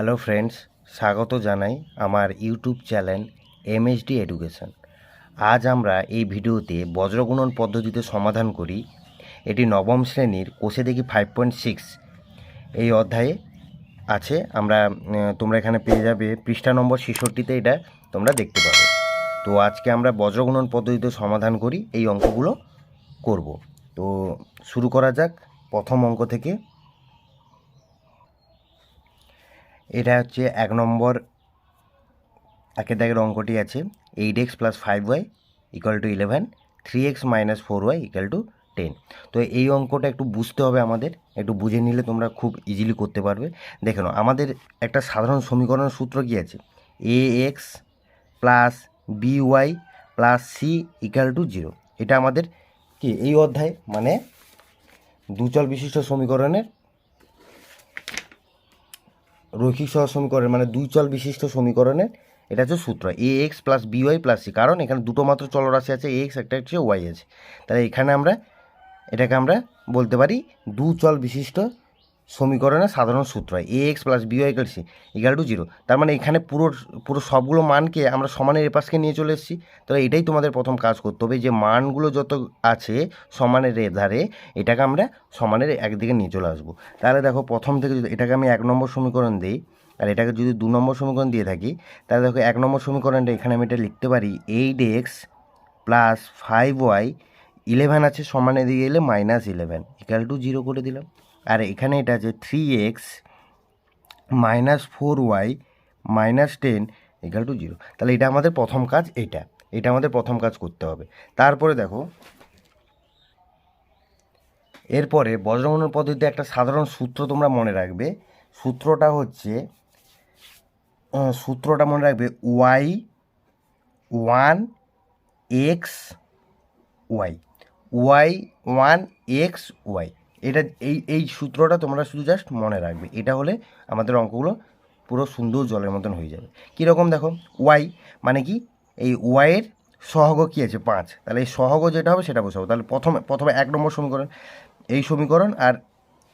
Hello friends স্বাগত জানাই আমার ইউটিউব চ্যানেল এমএসডি এডুকেশন আজ আমরা এই ভিডিওতে বজ্রগুণন পদ্ধতিতে সমাধান করি। এটি নবম শ্রেণির কোষে দেখি ফাইভ পয়েন্ট সিক্স এই অধ্যায়ে আছে, আমরা তোমরা এখানে পেয়ে যাবে পৃষ্ঠা নম্বর ছেষট্টিতে এটা তোমরা দেখতে পাবে। তো আজকে আমরা বজ্রগুণন পদ্ধতিতে সমাধান করি, এই অঙ্কগুলো করব। তো শুরু করা যাক, প্রথম অঙ্ক থেকে। এটা হচ্ছে এক নম্বর, একের দাগের অঙ্কটি আছে। Eight x plus five y equal to eleven, three x minus four y equal to ten. তো এই অঙ্কটা একটু বুঝতে হবে আমাদের, একটু বুঝে নিলে তোমরা খুব ইজিলি করতে পারবে। দেখে নাও, আমাদের একটা সাধারণ সমীকরণের সূত্র কী আছে? A x plus b y plus c equal to zero এটা আমাদের কি? এই অধ্যায় মানে দুচল বিশিষ্ট সমীকরণের রৈখিক সহ সমীকরণ মানে দুই চল বিশিষ্ট সমীকরণের এটা হচ্ছে সূত্র a x plus b y plus c কারণ এখানে দুটো মাত্র চলরাশি আছে এ এক্স একটা হচ্ছে ওয়াই আছে তাহলে এখানে আমরা, এটাকে আমরা বলতে পারি দু চল বিশিষ্ট সমীকরণের সাধারণ সূত্র a x plus b y c equal to zero তার মানে এখানে পুরো পুরো সবগুলো মানকে আমরা সমানের এপাশকে নিয়ে চলে এসেছি। তাহলে এটাই তোমাদের প্রথম কাজ করতে হবে যে মানগুলো যত আছে সমানের ধারে এটাকে আমরা সমানের একদিকে নিয়ে চলে আসব। তাহলে দেখো প্রথম থেকে যদি, এটাকে আমি এক নম্বর সমীকরণ দিই, আর এটাকে যদি দু নম্বর সমীকরণ দিয়ে থাকি, তাহলে দেখো এক নম্বর সমীকরণটা এখানে আমি এটা লিখতে পারি eight x plus five y eleven আছে সমানে দিয়ে গেলে minus eleven equal to zero করে দিলাম। আর এখানে এটা আছে three x minus four y minus ten equal to zero তাহলে এটা আমাদের প্রথম কাজ এটা। এটা আমাদের প্রথম কাজ করতে হবে। তারপরে দেখো, এরপরে বজ্রমণন পদ্ধতিতে একটা সাধারণ সূত্র তোমরা মনে রাখবে। সূত্রটা হচ্ছে সূত্রটা মনে রাখবে y one x y y one x y এটা এই এই সূত্রটা তোমরা শুধু জাস্ট মনে রাখবে। এটা হলে আমাদের অঙ্কগুলো পুরো সুন্দর জলের মতন হয়ে যাবে। কীরকম দেখো? ওয়াই মানে কি? এই ওয়াইয়ের সহগ কী আছে? পাঁচ। তাহলে এই সহগ যেটা হবে সেটা বসাবো। তাহলে প্রথমে প্রথমে এক নম্বর সমীকরণ, এই সমীকরণ আর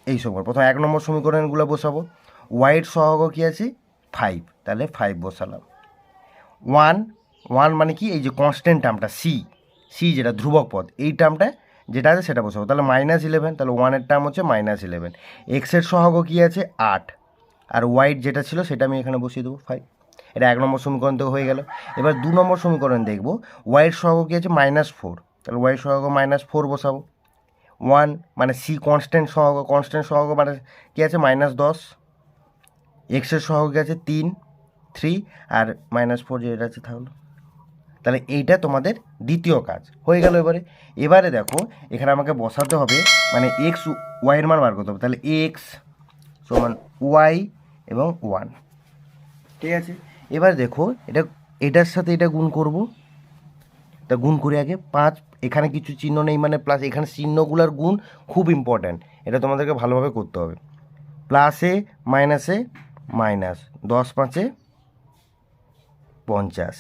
এই সমীকরণ। প্রথমে এক নম্বর সমীকরণগুলো বসাবো। ওয়াইয়ের সহগ কী আছে? ফাইভ তাহলে ফাইভ বসালাম। ওয়ান ওয়ান মানে কি? এই যে কনস্ট্যান্ট টার্মটা সি সি যেটা ধ্রুবক পদ, এই টার্মটা যেটা আছে সেটা বসাবো। তাহলে মাইনাস ইলেভেন তাহলে ওয়ানের টার্ম হচ্ছে মাইনাস ইলেভেন এক্সের সহগ কী আছে? আট। আর ওয়াইট যেটা ছিল সেটা আমি এখানে বসিয়ে দেবো ফাইভ এটা এক নম্বর সমীকরণ থেকে হয়ে গেল। এবার দু নম্বর সমীকরণ দেখব। ওয়াইয়ের সহগ কী আছে? মাইনাস ফোর তাহলে ওয়াইয়ের সহগ মাইনাস ফোর বসাবো। ওয়ান মানে সি কনস্ট্যান্ট সহগ কনস্ট্যান্ট সহগ মানে কী আছে? মাইনাস দশ। এক্সের সহগ কী আছে? তিন থ্রি আর মাইনাস ফোর যেটা আছে, তাহলে তাহলে এইটা তোমাদের দ্বিতীয় কাজ। হয়ে গেল এবারে। এবারে দেখো, এখানে আমাকে বসাতে হবে মানে এক্স ওয়াইয়ের মান বার করতে হবে। তাহলে এক্স সমান ওয়াই এবং ওয়ান ঠিক আছে? এবার দেখো, এটা, এটার সাথে এটা গুণ করব। তা গুণ করে আগে। পাঁচ, এখানে কিছু চিহ্ন নেই মানে প্লাস এখানে চিহ্নগুলোর গুণ খুব ইম্পর্ট্যান্ট এটা তোমাদেরকে ভালোভাবে করতে হবে। প্লাসে মাইনাসে মাইনাস দশ, পাঁচে, পঞ্চাশ।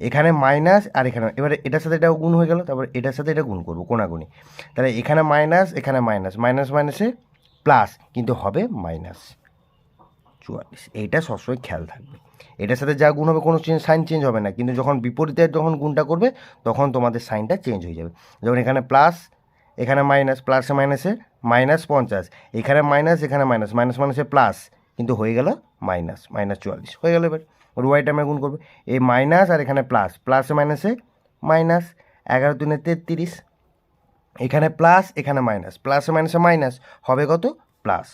এখানে মাইনাস আর এখানে এবারে এটার সাথে এটাও গুণ হয়ে গেল, তারপর এটার সাথে এটা গুণ করব কোনাগুনি তাহলে এখানে মাইনাস এখানে মাইনাস মাইনাস মাইনাসে প্লাস, কিন্তু হবে মাইনাস চুয়াল্লিশ। এইটা সবসময় খেয়াল থাকবে। এটার সাথে যা গুণ হবে, কোনো চেঞ্জ সাইন চেঞ্জ হবে না। কিন্তু যখন বিপরীতে যখন গুণটা করবে, তখন তোমাদের সাইনটা চেঞ্জ হয়ে যাবে। যেমন এখানে প্লাস এখানে মাইনাস প্লাসে মাইনাসে মাইনাস পঞ্চাশ। এখানে মাইনাস এখানে মাইনাস মাইনাস মাইনাসে প্লাস কিন্তু হয়ে গেল মাইনাস মাইনাস চুয়াল্লিশ। হয়ে গেল এবার। ওয়াইটা আমরা গুণ করব। এই মাইনাস আর এখানে প্লাস প্লাসে মাইনাসে মাইনাস এগারো তিনে তেত্রিশ। এখানে প্লাস এখানে মাইনাস প্লাসে মাইনাসে মাইনাস হবে কত? প্লাস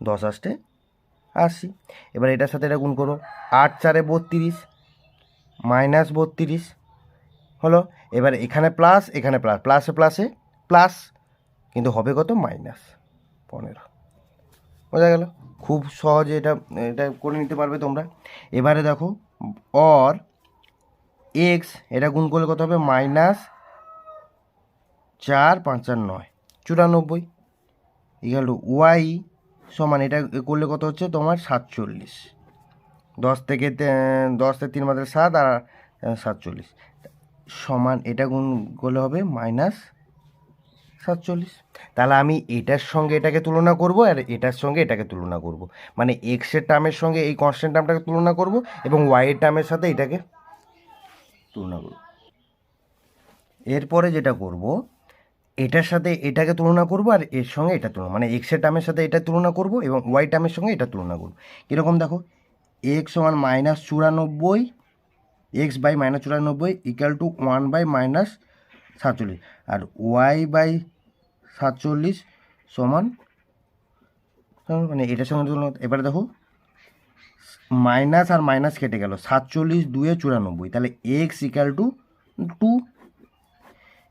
দশ আসতে আশি। এবার এটার সাথে এটা গুণ করো। আট চারে বত্রিশ। মাইনাস বত্রিশ। হলো? এবার এখানে প্লাস এখানে প্লাস প্লাসে প্লাসে প্লাস কিন্তু হবে কত? মাইনাস পনেরো। বোঝা গেল? খুব সহজে এটা এটা করে নিতে পারবে তোমরা। এবারে দেখো অর এক্স এটা গুণ করলে কত হবে? মাইনাস চার পাঁচ চার নয়। চুরানব্বই ইকাল টু ওয়াই সমান, এটা করলে কত হচ্ছে? তোমার সাতচল্লিশ। দশ থেকে দশ থেকে তিন মাত্রা সাত, আর সাতচল্লিশ। সমান, এটা গুণ করলে হবে মাইনাস সাতচল্লিশ। তাহলে আমি এটার সঙ্গে এটাকে তুলনা করব আর এটার সঙ্গে এটাকে তুলনা করব। মানে এক্সের টার্মের সঙ্গে এই কনস্ট্যান্ট টার্মটাকে তুলনা করব এবং ওয়াইয়ের টার্মের সাথে এটাকে তুলনা করব। এরপরে যেটা করব, এটার সাথে এটাকে তুলনা করব আর এর সঙ্গে এটা তুলনা মানে এক্সের টার্মের সাথে এটা তুলনা করব এবং ওয়াই টার্মের সঙ্গে এটা তুলনা করব। কীরকম দেখো এক্স ওয়ান মাইনাস চুরানব্বই এক্স বাই মাইনাস চুরানব্বই equal to one by minus সাতচল্লিশ। আর ওয়াই বাই সাতচল্লিশ সমান মানে এটার সঙ্গে এবারে দেখো, মাইনাস আর মাইনাস কেটে গেল, সাতচল্লিশ দুয়ে চুরানব্বই, তাহলে এক্স ইকাল টু টু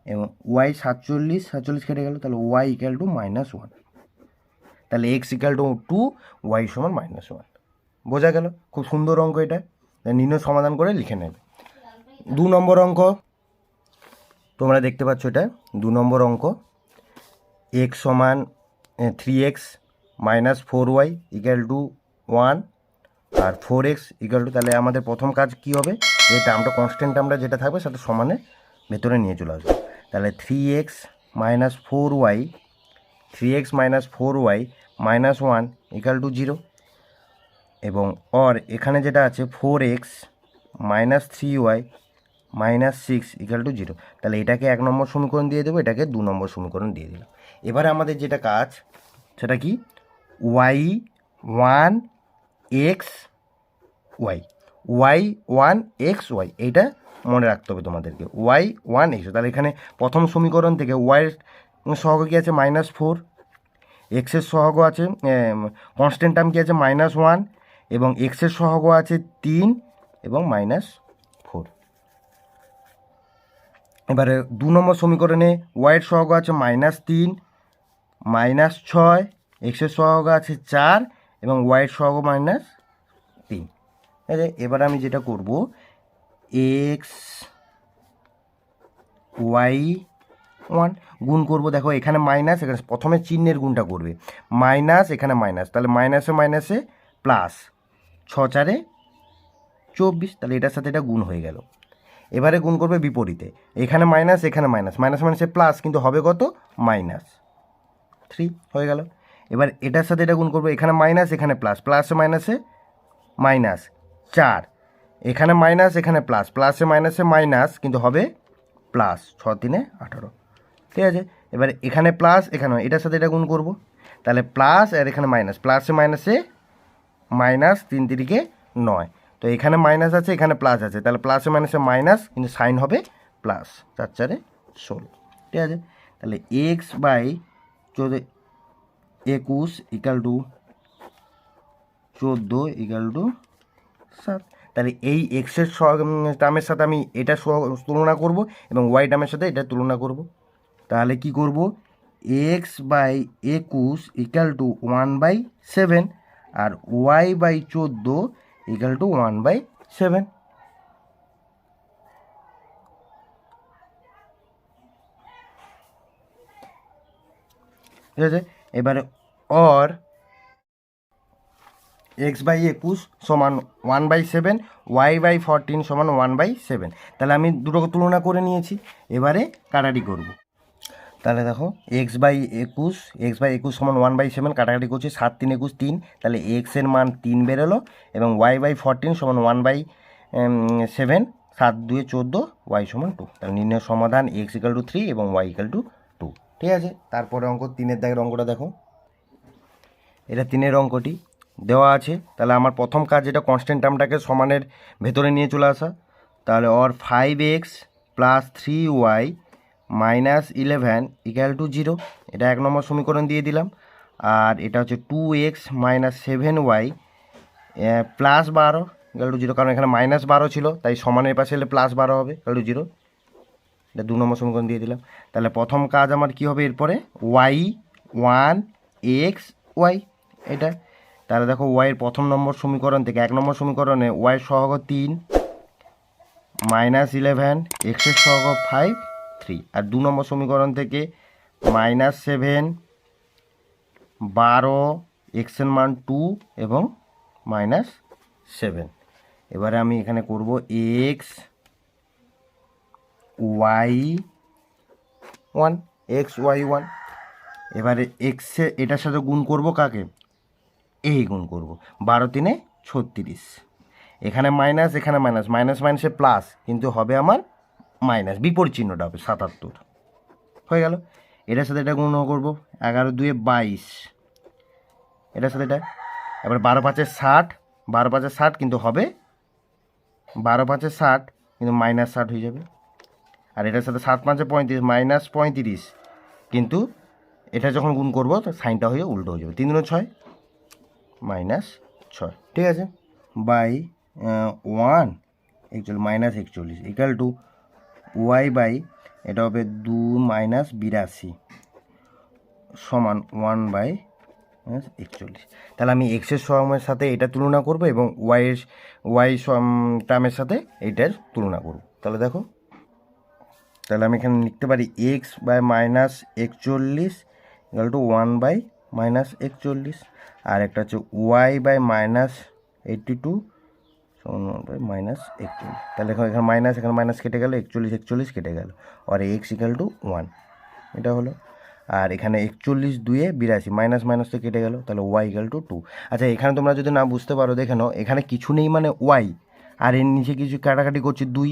এবং ওয়াই সাতচল্লিশ সাতচল্লিশ কেটে গেল, তাহলে y equal to minus one তাহলে x equal to two y সমান মাইনাস ওয়ান বোঝা গেল? খুব সুন্দর অঙ্ক এটা। নির্ণয় সমাধান করে লিখে নেবে। দু নম্বর অঙ্ক, তোমরা দেখতে পাচ্ছ এটা। দু নম্বর অঙ্ক। এক্স সমান three x minus four y equal to one R four x equal to তাহলে আমাদের প্রথম কাজ কি হবে? যে টার্মটা কনস্ট্যান্ট টার্মটা যেটা থাকবে সেটা সমানে ভেতরে নিয়ে চলে আসবে। তাহলে three x minus four y three x minus four y minus one equal to zero এবং অর এখানে যেটা আছে four x minus three y minus six equal to zero তাহলে এটাকে এক নম্বর সমীকরণ দিয়ে দেবো, এটাকে দু নম্বর সমীকরণ দিয়ে দিলাম। এবারে আমাদের যেটা কাজ, সেটা কি? Y one x y y one x y এইটা মনে রাখতে হবে তোমাদেরকে। ওয়াই ওয়ান এক্স তাহলে এখানে প্রথম সমীকরণ থেকে ওয়াইয়ের সহগ কী আছে? মাইনাস ফোর এক্সের সহগ আছে কনস্ট্যান্ট টার্ম কি আছে? মাইনাস ওয়ান এবং এক্সের সহগ আছে তিন এবং মাইনাস ফোর এবারে দু নম্বর সমীকরণে ওয়াইয়ের সহগ আছে মাইনাস তিন মাইনাস ছয় এক্সের সহগ আছে চার এবং ওয়াইয়ের সহগ মাইনাস তিন। ঠিক আছে এবার আমি যেটা করব এক্স ওয়াই ওয়ান গুণ করব, দেখো এখানে মাইনাস, এখানে প্রথমে চিহ্নের গুণটা করবে। মাইনাস, এখানে মাইনাস, তাহলে মাইনাসে মাইনাসে প্লাস ছ চারে চব্বিশ, তাহলে এটার সাথে এটা গুণ হয়ে গেল। এবারে গুণ করবে বিপরীতে। এখানে মাইনাস এখানে মাইনাস মাইনাস মাইনাসে প্লাস কিন্তু হবে কত? মাইনাস। থ্রি হয়ে গেল। এবার এটার সাথে এটা গুণ করব, এখানে মাইনাস এখানে প্লাস প্লাসে মাইনাসে মাইনাস চার। এখানে মাইনাস এখানে প্লাস প্লাসে মাইনাসে মাইনাস কিন্তু হবে প্লাস ছ তিনে আঠারো। ঠিক আছে? এবার এখানে প্লাস এখানে এটার সাথে এটা গুণ করব। তাহলে প্লাস আর এখানে মাইনাস প্লাসে মাইনাসে মাইনাস তিন তিরিকে নয়। তো এখানে মাইনাস আছে, এখানে প্লাস আছে। তাহলে প্লাসে মাইনাসে মাইনাস কিন্তু সাইন হবে প্লাস চার, চারে ষোলো। ঠিক আছে? তাহলে এক্স বাই চোদ্দ একুশ ইকাল টু চোদ্দ ইকাল টু সাত। তাহলে এই এক্সের টার্মের সাথে আমি এটা তুলনা করব এবং ওয়াই টার্মের সাথে এটা তুলনা করব। তাহলে কি করব? এক্স বাই একুশ equal to one by seven R y by চোদ্দ equal to one by seven ঠিক আছে? এবারে অর এক্স বাই একুশ সমান one by seven y by fourteen সমান ওয়ান বাই সেভেন তাহলে আমি দুটো তুলনা করে নিয়েছি। এবারে কাটাটি করব। তাহলে দেখো এক্স বাই একুশ এক্স বাই একুশ সমান ওয়ান বাই সেভেন কাটাকাটি করছি, সাত তিন একুশ তিন। তাহলে এক্সের মান তিন বেরোলো এবং ওয়াই বাই ফরটিন সমান ওয়ান বাই সেভেন সাত দুয়ে চোদ্দ ওয়াই সমান টু তাহলে নির্ণয় সমাধান এক্স ইকাল টু থ্রি এবং ওয়াই ইকাল টু টু ঠিক আছে? তারপরে অঙ্ক, তিনের দাগের অঙ্কটা দেখো। এটা তিনের অঙ্কটি। দেওয়া আছে। তাহলে আমার প্রথম কাজ যেটা কনস্ট্যান্ট টার্মটাকে সমানের ভেতরে নিয়ে চলে আসা। তাহলে or five x plus three y minus eleven equal to zero এটা এক নম্বর সমীকরণ দিয়ে দিলাম। আর এটা হচ্ছে two x minus seven y plus বারো ইকুয়াল টু জিরো কারণ এখানে মাইনাস বারো ছিল, তাই সমানের পাশে এলে প্লাস বারো হবে ইকুয়াল টু জিরো এটা দু নম্বর সমীকরণ দিয়ে দিলাম। তাহলে প্রথম কাজ আমার কি হবে এরপরে? ওয়াই ওয়ান এক্স ওয়াই এটা? তাহলে দেখো ওয়াইয়ের প্রথম নম্বর সমীকরণ থেকে এক নম্বর সমীকরণে ওয়াইয়ের সহগ তিন মাইনাস ইলেভেন এক্সের সহগ ফাইভ থ্রি আর দু নম্বর সমীকরণ থেকে মাইনাস সেভেন বারো এক্সের মান টু এবং মাইনাস সেভেন এবারে আমি এখানে করব x y one, x, y, one. এবারে এক্সে এটার সাথে গুণ করব কাকে? এই গুণ করব। বারো তিনে ছত্রিশ। এখানে মাইনাস এখানে মাইনাস। মাইনাস, মাইনাসে প্লাস, কিন্তু হবে আমার মাইনাস। বিপরীত চিহ্নটা হবে সাতাত্তর। হয়ে গেল। এটার সাথে এটা গুণ করব এগারো দুয়ে বাইশ। এটার সাথে এটা। এবার বারো পাঁচে ষাট। বারো পাঁচে ষাট কিন্তু হবে। বারো পাঁচে ষাট, কিন্তু মাইনাস ষাট হয়ে যাবে। আর এটার সাথে সাত পাঁচে পঁয়ত্রিশ, মাইনাস পঁয়ত্রিশ। কিন্তু এটা যখন গুণ করব, তো সাইনটা হয়ে উল্টো হয়ে যাবে। তিন দিনও ছয়, মাইনাস ছয়। ঠিক আছে? বাই ওয়ান, একচল্লিশ, মাইনাস একচল্লিশ ইকাল টু ওয়াই বাই, এটা হবে দু মাইনাস বিরাশি, সমান ওয়ান বাই একচল্লিশ। তাহলে আমি এক্সের সময়ের সাথে এটা তুলনা করব এবং ওয়াইয়ের ওয়াই টার্মের সাথে এইটার তুলনা করব। তাহলে দেখো তাহলে আমি এখানে লিখতে পারি এক্স বাই মাইনাস একচল্লিশ equal to one by minus একচল্লিশ। আর একটা হচ্ছে y by minus eighty two by minus একচল্লিশ। তাহলে এখন এখানে মাইনাস এখানে মাইনাস কেটে গেল, একচল্লিশ একচল্লিশ কেটে গেল। আর এক্স ইকাল টু ওয়ান এটা হলো। আর এখানে একচল্লিশ দুয়ে বিরাশি মাইনাস মাইনাস তো কেটে গেল, তাহলে ওয়াই ইকাল টু টু আচ্ছা এখানে তোমরা যদি না বুঝতে পারো, দেখে এখানে কিছু নেই মানে ওয়াই আর এর নিচে কিছু কাটাকাটি করছে দুই।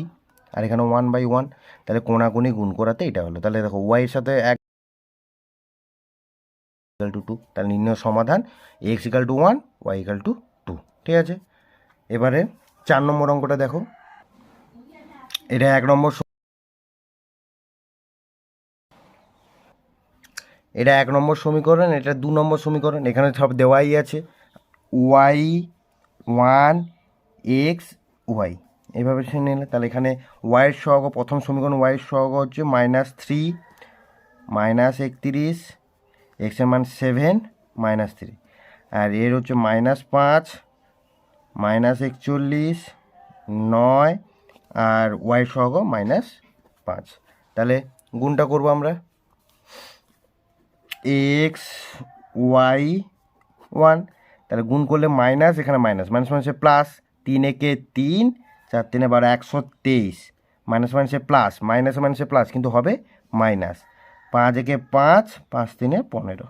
আর এখানে ওয়ান বাই ওয়ান তাহলে কোনাকুনি গুণ করাতে এটা হলো। তাহলে দেখো ওয়াইয়ের সাথে এক ইকাল টু টু তাহলে নির্ণয় সমাধান x equal to one y equal to two ঠিক আছে? এবারে চার নম্বর অঙ্কটা দেখো। এটা এক নম্বর এটা এক নম্বর সমীকরণ, এটা দু নম্বর সমীকরণ, এখানে সব দেওয়াই আছে। ওয়াই ওয়ান এক্স ওয়াই এইভাবে সে নিলে, তাহলে এখানে ওয়াইয়ের সহগ, প্রথম সমীকরণ ওয়াইয়ের সহগ হচ্ছে মাইনাস থ্রি মাইনাস একত্রিশ এক্সের মান সেভেন মাইনাস থ্রি আর এর হচ্ছে মাইনাস পাঁচ মাইনাস একচল্লিশ, নয়, আর ওয়াই সহগ মাইনাস পাঁচ। তাহলে গুণটা করব আমরা। এক্স ওয়াই ওয়ান তাহলে গুণ করলে মাইনাস এখানে মাইনাস মাইনাস মাইনাসে প্লাস তিন একে তিন চার তিনে বারো একশো তেইশ। মাইনাস মাইনাসে প্লাস, মাইনাস মাইনাসে প্লাস, কিন্তু হবে মাইনাস। পাঁচ একে পাঁচ পাঁচ তিনে পনেরো।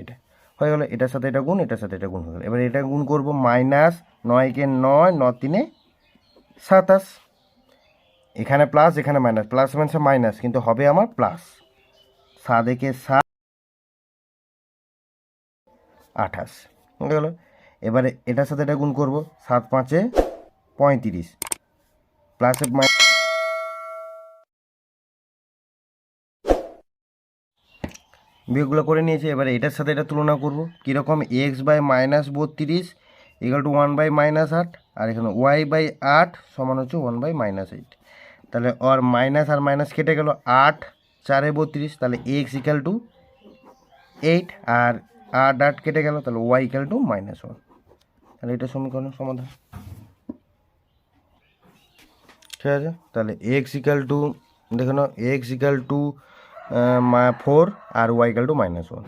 এটা হয়ে গেলো, এটার সাথে এটা গুণ, এটার সাথে এটা গুণ হয়ে গেলো। এবার এটা গুণ করব মাইনাস নয়কে নয় ন তিনে সাতাশ। এখানে প্লাস, এখানে মাইনাস, প্লাস মাইনাসে মাইনাস, কিন্তু হবে আমার প্লাস। সাত একে সাত, আঠাশ। হয়ে গেলো। এবারে এটার সাথে এটা গুণ করব, সাত পাঁচে পঁয়ত্রিশ। প্লাসে মাই- বিয়োগগুলো করে নিয়েছি, এবারে এটার সাথে এটা তুলনা করব। কীরকম এক্স বাই মাইনাস বত্রিশ equal to one by minus আট, আর এখানে ওয়াই বাই আট সমান হচ্ছে ওয়ান বাই মাইনাস এইট তাহলে ওর মাইনাস আর মাইনাস কেটে গেল আট, চারে বত্রিশ, তাহলে এক্স ইকাল টু এইট আর আট আট কেটে গেল, তাহলে y equal to minus one তাহলে এটা সমীকরণের সমাধান। ঠিক আছে? তাহলে এক্স ইকাল টু দেখে নাও x equal to four R y equal to minus one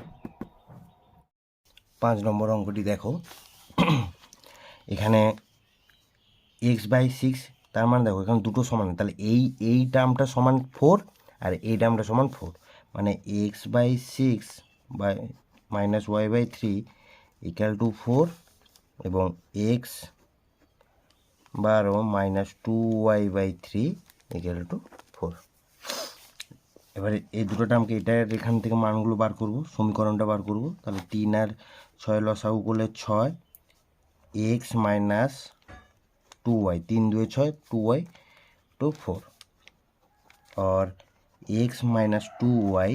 পাঁচ নম্বর অঙ্কটি দেখো। এখানে এক্স বাই সিক্স তার মানে দেখো, এখানে দুটো সমান তাহলে এই এই টার্মটা সমান ফোর আর এই টার্মটা সমান ফোর মানে x by six by minus y by three equal to four এবং এক্স বারো minus two Y by three equal to four এবারে এই দুটো টার্মকে এটার এখান থেকে মানগুলো বার করব সমীকরণটা বার করব তাহলে তিন আর ছয় লসাগু করলে ছয় এক্স মাইনাস টু ওয়াই তিন দুয়ে ছয় টু ওয়াই টু ফোর और X minus two Y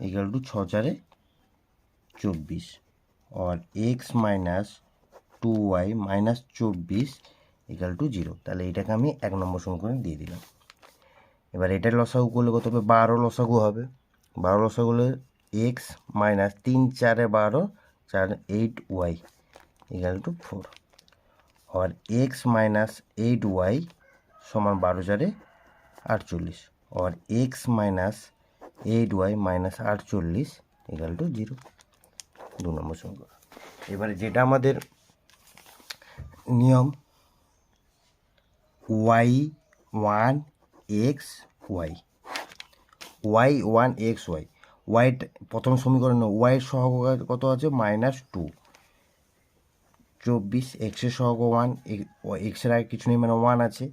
equal to छः चारे चौबीस और X minus two Y minus চব্বিশ ইকাল টু জিরো তাহলে এটাকে আমি এক নম্বর সমীকরণে দিয়ে দিলাম। এবার এটার লসাগু করলে কত হবে বারো লসাগু হবে। বারো লসাগু হলে এক্স মাইনাস তিন চারে বারো, চার eight y equal to four R x minus eight y সমান বারো চারে আটচল্লিশ। আর x minus eight y minus আটচল্লিশ ইকাল টু জিরো দু নম্বর সমীকরণ। এবারে যেটা আমাদের নিয়ম y one x y y one x y y প্রথম সমীকরণে ওয়াইয়ের সহগ কত আছে? মাইনাস টু চব্বিশ এক্সের সহগ ওয়ান এক্সের আগে কিছু নেই মানে ওয়ান আছে।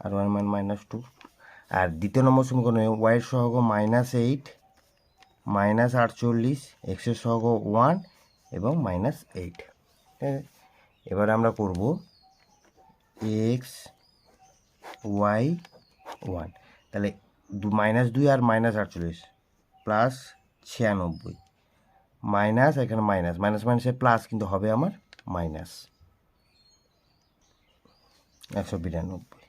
আর ওয়ান মান মাইনাস টু আর দ্বিতীয় নম্বর সমীকরণে ওয়াইয়ের সহগ মাইনাস এইট মাইনাস আটচল্লিশ এক্সের সহগ ওয়ান এবং মাইনাস এইট এবার আমরা করব এক্স ওয়াই ওয়ান তাহলে দু মাইনাস দুই আর মাইনাস আটচল্লিশ প্লাস ছিয়ানব্বই। মাইনাস এখানে মাইনাস মাইনাস মাইনাসে প্লাস কিন্তু হবে আমার মাইনাস একশো বিরানব্বই।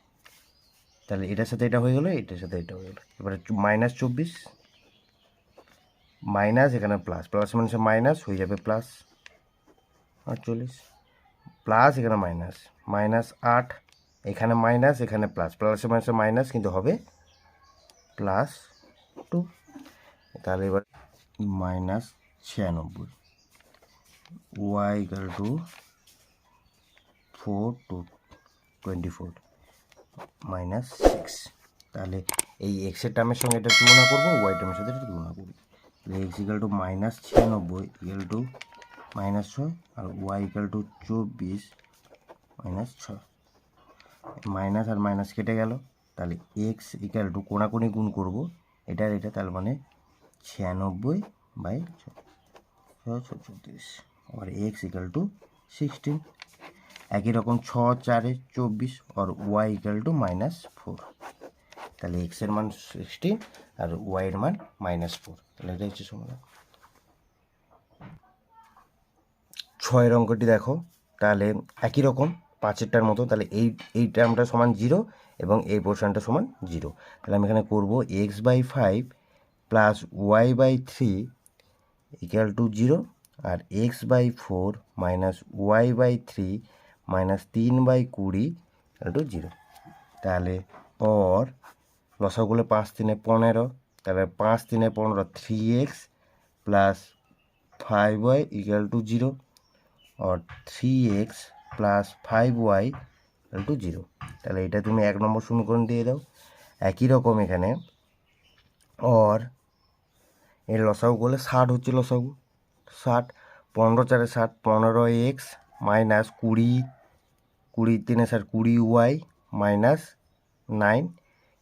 তাহলে এটার সাথে এটা হয়ে গেলো, এটার সাথে এটা হয়ে গেলো। এবারে মাইনাস চব্বিশ মাইনাস এখানে প্লাস প্লাস মাইনাসে মাইনাস হয়ে যাবে প্লাস আটচল্লিশ প্লাস এখানে মাইনাস মাইনাস আট এখানে মাইনাস এখানে প্লাস প্লাসে মাইনাসে মাইনাস কিন্তু হবে প্লাস টু তাহলে এবার মাইনাস ছিয়ানব্বই। Y equal to four to twenty four minus six তাহলে এই এক্সের টার্মের সঙ্গে এটা তুলনা করব ওয়াই টার্মের সাথে এটা তুলনা করব। তাহলে এক্স ইকাল টু মাইনাস ছিয়ানব্বই ইকাল টু মাইনাস ছয়, আর ওয়াই ইকাল টু চব্বিশ মাইনাস ছয়। মাইনাস আর মাইনাস কেটে গেল। তাহলে এক্স ইকাল টু কোনাকুনি গুণ করব। এটা আর এটা তার মানে ছিয়ানব্বই বাই ছয় চৌত্রিশ আর এক্স ইকাল টু সিক্সটিন একই রকম ছ, চারে চব্বিশ আর y equal to minus four তাহলে এক্সের মান সিক্সটিন আর ওয়াইয়ের মান মাইনাস ফোর তাহলে এটা হচ্ছে সমাধান। ছয়ের অঙ্কটি দেখো। তাহলে একই রকম পাঁচেরটার মতো, তাহলে এই এই টার্মটা সমান জিরো এবং এই পোর্শনটা সমান জিরো। তাহলে আমি এখানে করব x by five plus y by three equal to zero R x by four minus y by three minus তিন বাই কুড়ি ইকুয়াল টু জিরো তাহলে অর লসাগুলো পাঁচ তিনে পনেরো, তাহলে পাঁচ তিনে পনেরো three x plus five y equal to zero और three x plus five y to zero তাহলে এটা তুমি এক নম্বর সমীকরণ দিয়ে দাও। একই রকম এখানে। অর এর লসাগু করলে ষাট হচ্ছে লসাগু। ষাট, পনেরো চারে ষাট, পনেরো এক্স মাইনাস কুড়ি কুড়ি তিনে ষাট, কুড়ি ওয়াই মাইনাস নাইন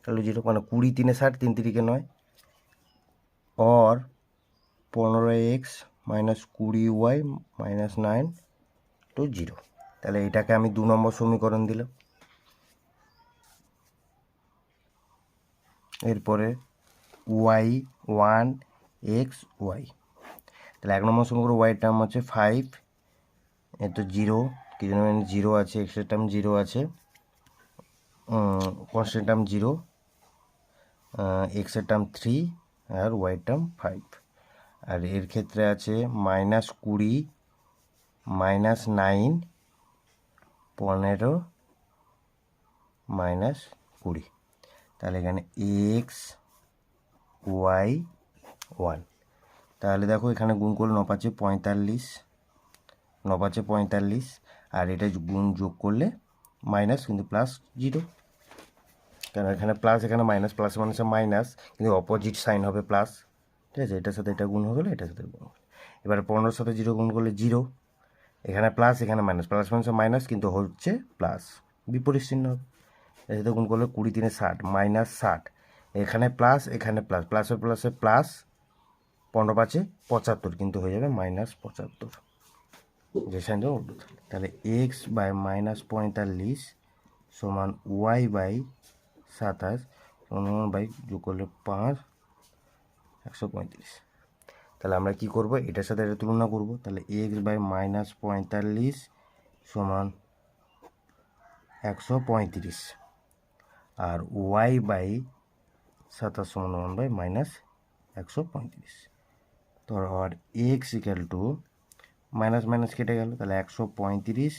তাহলে জিরো মানে কুড়ি তিনে ষাট, তিন তিরিকে নয়। অর পনেরো এক্স মাইনাস কুড়ি y minus nine to zero তাহলে এটাকে আমি দু নম্বর সমীকরণ দিলাম। এরপরে ওয়াই ওয়ান এক্স ওয়াই। তাহলে এক নম্বর সমীকরণ, ওয়াই টার্ম হচ্ছে ফাইভ এর তো জিরো কি জন্য জিরো আছে এক্সের টার্ম জিরো আছে কনস্ট্যান্ট টার্ম জিরো এক্সের টার্ম থ্রি আর ওয়াই টার্ম ফাইভ আর এর ক্ষেত্রে আছে মাইনাস কুড়ি মাইনাস নাইন পনেরো মাইনাস কুড়ি। তাহলে এখানে এক্স ওয়াই ওয়ান তাহলে দেখো এখানে গুণ করলে নপাচ্ছে পঁয়তাল্লিশ নপাচ্ছে পঁয়তাল্লিশ, আর এটা গুণ যোগ করলে মাইনাস কিন্তু প্লাস জিরো কারণ এখানে প্লাস এখানে মাইনাস প্লাস মাইনাসে মাইনাস কিন্তু অপোজিট সাইন হবে প্লাস ঠিক আছে? এটার সাথে এটা গুণ হয়ে গেলো এটার সাথে গুণ এবার পনেরোর সাথে জিরো গুণ করলে জিরো এখানে প্লাস এখানে মাইনাস প্লাস মাইনাসে মাইনাস কিন্তু হচ্ছে প্লাস বিপরীত চিহ্ন সাথে গুণ করলে কুড়ি তিনে ষাট মাইনাস ষাট। এখানে প্লাস এখানে প্লাস প্লাসের প্লাসে প্লাস পনেরো পাঁচে পঁচাত্তর কিন্তু হয়ে যাবে মাইনাস পঁচাত্তর। যে সাইনটা উল্টো। তাহলে এক্স বাই মাইনাস পঁয়তাল্লিশ সমান ওয়াই বাই সাতাশ সমান বাই যোগ করলে পাঁচ, একশো পঁয়ত্রিশ। তাহলে আমরা কি করব? এটার সাথে এটা তুলনা করব। তাহলে এক্স বাই মাইনাস পঁয়তাল্লিশ সমান একশো পঁয়ত্রিশ। আর ওয়াই বাই সাতাশ সমান ওয়ান বাই মাইনাস একশো পঁয়ত্রিশ। তো আর x equal to minus minus কেটে গেল। তাহলে একশো পঁয়ত্রিশ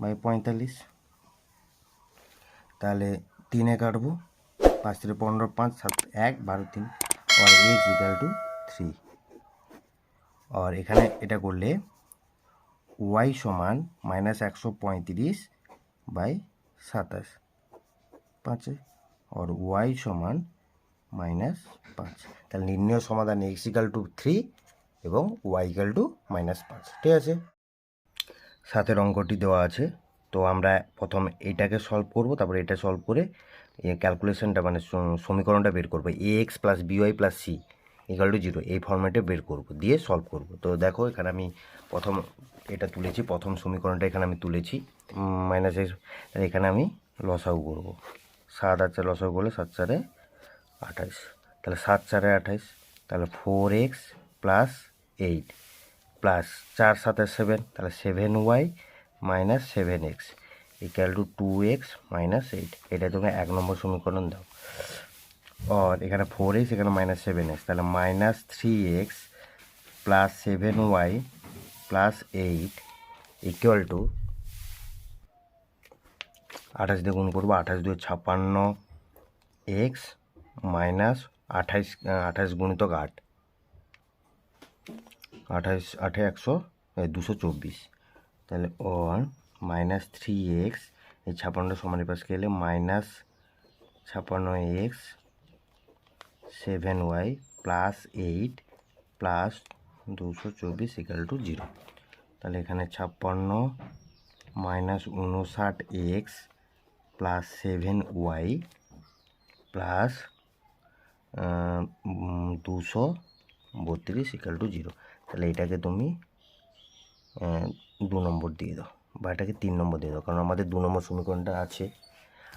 বাই পঁয়তাল্লিশ। তাহলে তিনে কাটবো। পাঁচ থেকে পনেরো, পাঁচ, সাত, এক, বারো, তিন। আর এক্স ইকাল টু থ্রি আর এখানে এটা করলে ওয়াই সমান মাইনাস একশো পঁয়ত্রিশ বাই সাতাশ। পাঁচে আর ওয়াই সমান মাইনাস পাঁচ। তাহলে নির্ণয় সমাধান এক্স ইকাল টু থ্রি এবং ওয়াই ইকাল টু মাইনাস পাঁচ। ঠিক আছে? সাথের অঙ্কটি দেওয়া আছে। তো আমরা প্রথম এটাকে সলভ করব, তারপরে এটা সলভ করে ক্যালকুলেশনটা মানে সমীকরণটা বের করব। A x plus b y plus c equal to zero এই ফর্ম্যাটে বের করব, দিয়ে সলভ করব। তো দেখো, এখানে আমি প্রথম এটা তুলেছি, প্রথম সমীকরণটা এখানে আমি তুলেছি মাইনাস এক্স এখানে আমি লসাগু করব। সাত আর চার লসাগু করলে সাত চারে আঠাইশ। তাহলে সাত চারে আঠাইশ, তাহলে four x plus eight plus চার সাথে সেভেন তাহলে seven y minus seven x equal to two x minus eight এটা তুমি এক নম্বর সমীকরণ দাও। আর এখানে ফোর এক্স এখানে মাইনাস সেভেন এক্স তাহলে minus three x plus seven y plus eight equal to আঠাশ দিয়ে গুণ করব, আঠাশ দুই ছাপ্পান্ন এক্স মাইনাস আঠাইশ আঠাইশ গুণিতক আট। আঠাইশ আঠে একশো দুশো চব্বিশ। তাহলে ওয়ান মাইনাস থ্রি এক্স এই ছাপ্পান্নটা সমান পাশ গেলে মাইনাস ছাপ্পান্ন x seven y plus eight plus দুশো চব্বিশ ইকাল টু জিরো তাহলে এখানে ছাপ্পান্ন মাইনাস উনষাট x plus seven y plus দুশো বত্রিশ ইকাল টু জিরো তাহলে এটাকে তুমি দু নম্বর দিয়ে দাও বা এটাকে তিন নম্বর দিয়ে দাও, কারণ আমাদের দু নম্বর সমীকরণটা আছে।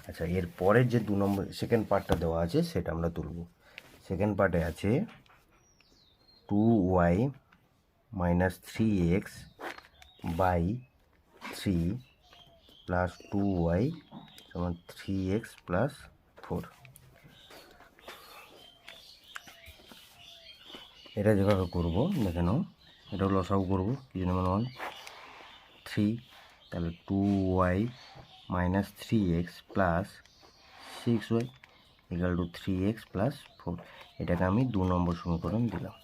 আচ্ছা এর পরের যে দু নম্বর সেকেন্ড পার্টটা দেওয়া আছে, সেটা আমরা তুলব। সেকেন্ড পার্টে আছে two y minus three x by three plus two y সমান থ্রি এক্স প্লাস ফোর এটা যেভাবে করব, দেখে নাও। এটাও লসাও করব কিছু নেবেন ওয়ান থ্রি তাহলে two y minus three x plus six y equal to three x plus four এটাকে আমি দু নম্বর সমীকরণ দিলাম।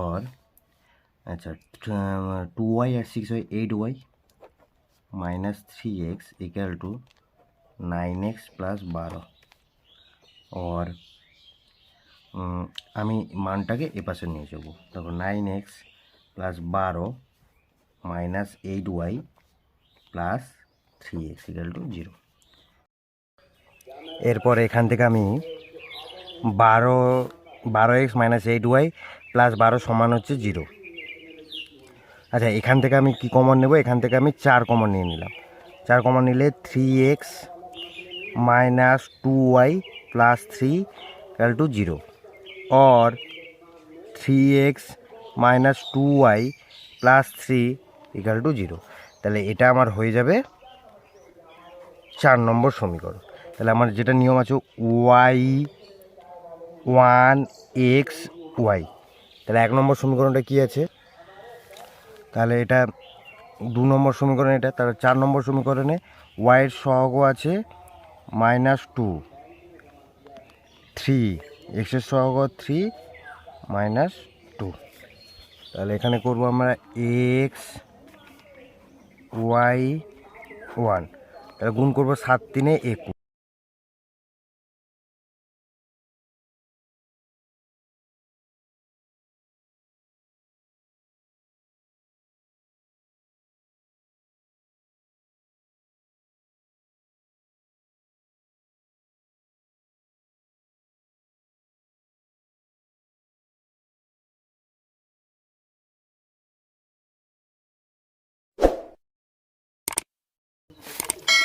অর আচ্ছা two y R six y eight y minus three x equal to nine x plus বারো or আমি মানটাকে এপাশে নিয়ে যাব। দেখো নাইন এক্স প্লাস বারো minus eight y plus three x equal to zero এরপর এখান থেকে আমি বারো বারো x minus eight y plus বারো সমান হচ্ছে জিরো। আচ্ছা এখান থেকে আমি কি কমন নেব? এখান থেকে আমি চার কমন নিয়ে নিলাম। চার কমন নিলে three x minus two y plus three equal to zero. Or three x minus two y plus three equal to zero. তাহলে এটা আমার হয়ে যাবে চার নম্বর সমীকরণ। তাহলে আমার যেটা নিয়ম আছে ওয়াই, ওয়ান, এক্স, ওয়াই। তাহলে এক নম্বর সমীকরণটা কী আছে? তাহলে এটা দু নম্বর সমীকরণ এটা, তাহলে চার নম্বর সমীকরণে ওয়াইয়ের সহগ আছে মাইনাস টু, থ্রি। এক্সের সহগ থ্রি, মাইনাস টু। তাহলে এখানে করব আমরা এক্স, ওয়াই, ওয়ান। তাহলে গুণ করব সাত তিনে একুশ।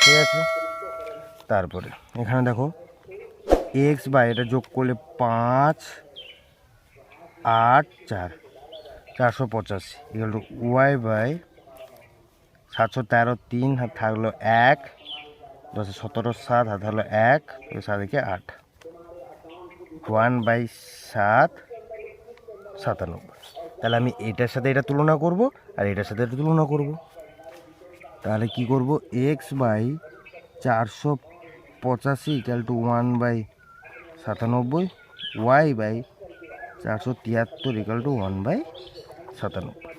ঠিক আছে? তারপরে, এখানে দেখো এক্স বাই এটা যোগ করলে পাঁচ, আট, চার, চারশো পঁচাশি এগুলো ওয়াই বাই সাতশো তেরো তিন হাত থাকল এক, দশে সতেরো সাত হাত থাকল এক সাত একে আট। ওয়ান বাই সাত, সাতানব্বই। তাহলে আমি এটার সাথে এটা তুলনা করব, আর এটার সাথে এটা তুলনা করব। তাহলে কি করব? এক্স বাই চারশো পঁচাশি ইকাল টু ওয়ান বাই সাতানব্বই ওয়াই বাই চারশো তিয়াত্তর ইকাল টু ওয়ান বাই সাতানব্বই।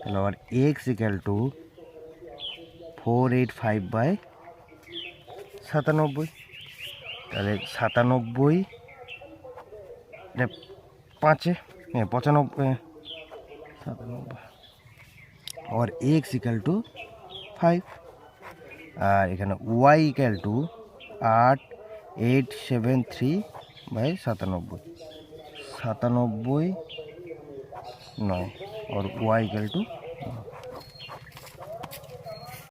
তাহলে আবার x equal to four eight five by সাতানব্বই। তাহলে সাতানব্বই, এটা পাঁচে হ্যাঁ পঁচানব্বই সাতানব্বই। আর এক্স ইকাল টু ফাইভ আর এখানে ওয়াই ইকাল টু আট এইট সেভেন থ্রি বাই সাতানব্বই। সাতানব্বই নয় আর ওয়াই ইকাল টু